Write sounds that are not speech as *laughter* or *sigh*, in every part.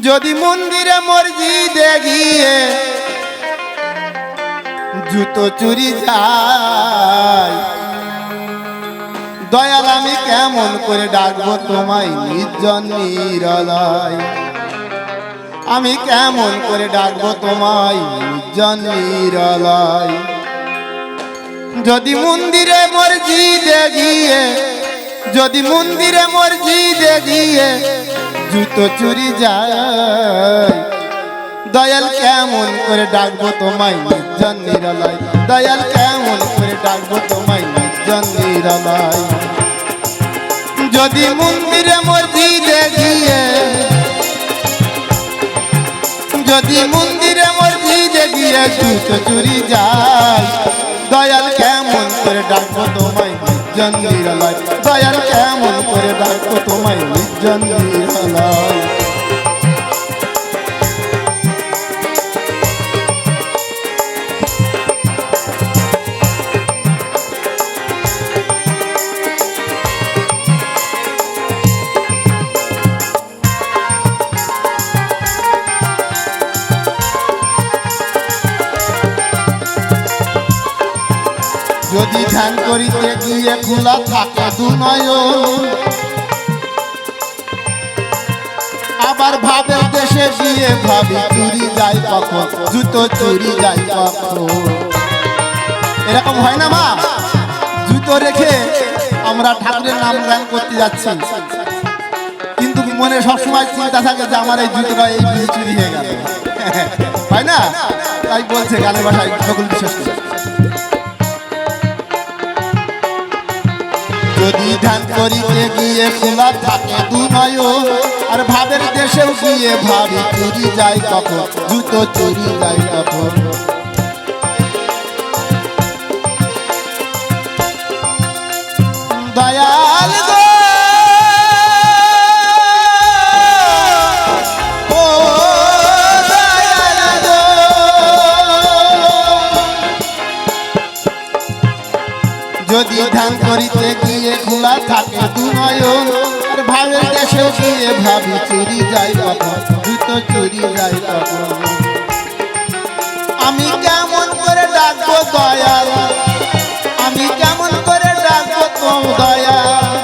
যদি মন্দিরে মসজিদে গিয়ে জুতো চুরি যায়, দয়াল আমি কেমন করে ডাকবো তোমায় নির্জন নিরলয়? আমি কেমন করে ডাকবো তোমায় নির্জন নিরলয়? যদি মন্দিরে মসজিদে গিয়ে যদি মন্দিরে মসজিদে গিয়ে জুতো চুরি যায়, দয়াল কেমন করে ডাকবো তোমায় নির্জন নিরলয়? দয়াল কেমন করে ডাকবো তোমায় নির্জন নিরলয়? যদি মন্দিরে মসজিদে গিয়ে, যদি মন্দিরে মসজিদে গিয়ে জুতো চুরি যায়, দয়াল কেমন করে ডাকবো তোমায় নির্জন নিরলয় দয়ার কেমন করে ডাকতো তোমায় নির্জন নিরলয় ধ্যান করিতে গিয়ে খোলা থাকে দুনয় আবার ভাবে দেশে গিয়ে ভাবি, চুরি যায় কখন? জুতো চুরি যায় কখন? এরকম হয় না মা? জুতো রেখে আমরা ঠাকুরের নাম গান করতে যাচ্ছি। কিন্তু মনে সবসময় চিন্তা থাকে যে আমার এই জুতোটা এই চুরি হয়ে গেল। *laughs* হয় না? তাই বলছে গানের ভাষায় সকল বিশেষ করে। যদি ধ্যান করিতে গিয়ে খোলা থাকে দু নয়ন আর ভাবের দেশেও গিয়ে ভাবি চুরি যায় তখন জুতো চুরি যায় তখন। দয়াল গিয়ে ভাবি চুরি যাই কখন জুতো চুরি যাই কখন আমি কেমন করে ডাকবো দয়াল? আমি কেমন করে ডাকবো তো দয়াল?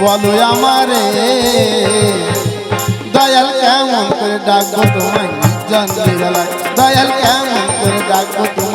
বলো আমারে, দয়াল কেমন করে ডাকবো তোমায় নির্জন দয়াল কেমন করে ডাকবো তোমায়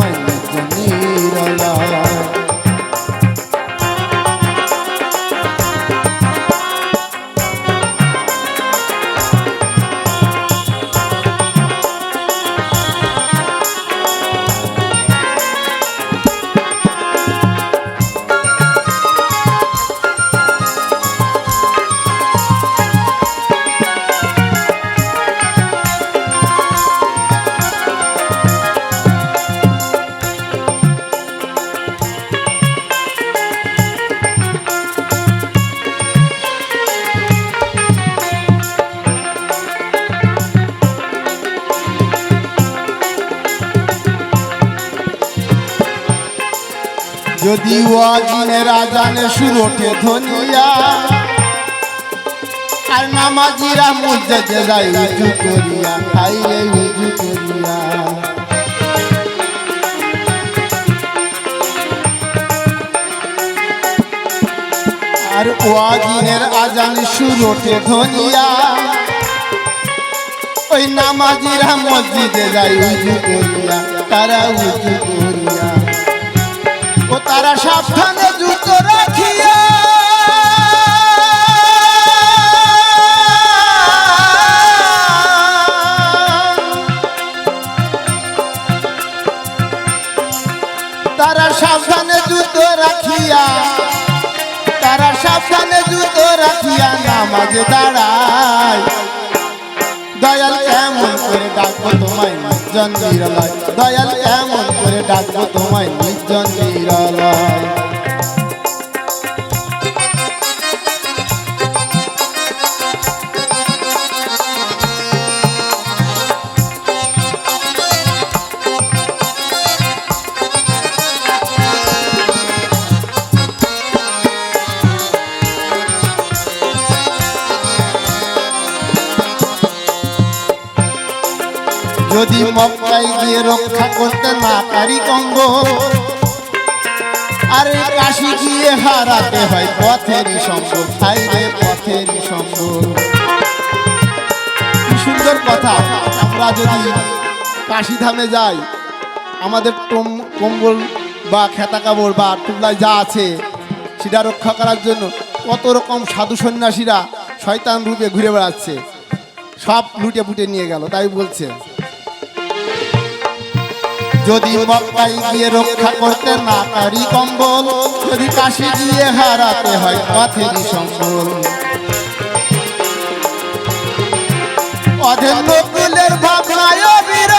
যদি ওয়াজিনে রাজানে সুর ওঠে ধনিয়া। আর নামাজিরা মসজিদে যায় উজু করিয়া খাই রে উজু করিয়া। আর ওয়াজিনের আজান সুর ওঠে ধনিয়া। ওই নামাজিরা মসজিদে যায় উজু করিয়া, তারা উজু করিয়া ও তারা সাবধানে জুতো রাখিয়া তারা সাবধানে জুতো রাখিয়া, তারা সাবধানে জুতো রাখিয়া নামাজে দাঁড়ায়। দয়াল ডাকবো তোমায় নির্জন নিরালয় দয়াল এমন করে ডাকবো তোমায় নির্জন নিরালয় যদি মক্কাই গিয়ে রক্ষা করতে না পারি কম্বল আরে কাশি গিয়ে হারাতে হয় পথেরই সম্পদ হাই রে পথেরই সুন্দর কথা, আমরা যদি কাশি ধামে যাই, আমাদের কম্বল বা খেতা কাপড় বা টুবলায় যা আছে, সেটা রক্ষা করার জন্য কত রকম সাধু সন্ন্যাসীরা শয়তান রূপে ঘুরে বেড়াচ্ছে। সব লুটে পুটে নিয়ে গেল, তাই বলছে। যদি মক্কাই গিয়ে রক্ষা করতে না পারি কম্বল, যদি কাশি গিয়ে হারাতে হয় পথেরই সম্বল। অধেন্দ্র নকুলের ভাবনায় অধীর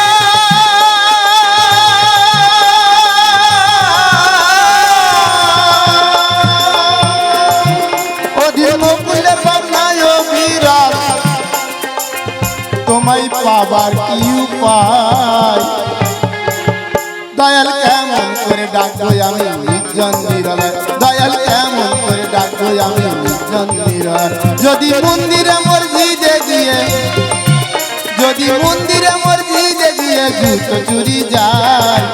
দয়াল কেমন করে ডাকবো আমি নির্জন নিরলয়। দয়াল কেমন করে ডাকবো আমি নির্জন নিরলয়। যদি মন্দিরে মসজিদে গিয়ে, যদি মন্দিরে মসজিদে গিয়ে জুতো চুরি যায়,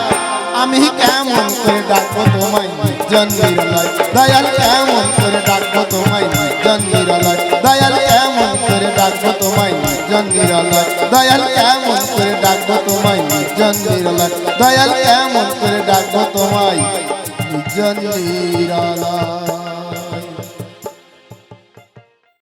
আমি কেমন করে ডাকবো তোমায় নির্জন নিরলয়? দয়াল কেমন করে ডাকবো তোমায় নির্জন নিরলয়? দয়াল কেমন করে ডাকবো তোমায় নির্জন নিরলয়। দয়াল, কেমন করে ডাকবো তোমায়? নির্জন নিরলয়। দয়াল, কেমন করে ডাকবো তোমায়? নির্জন নিরলয়।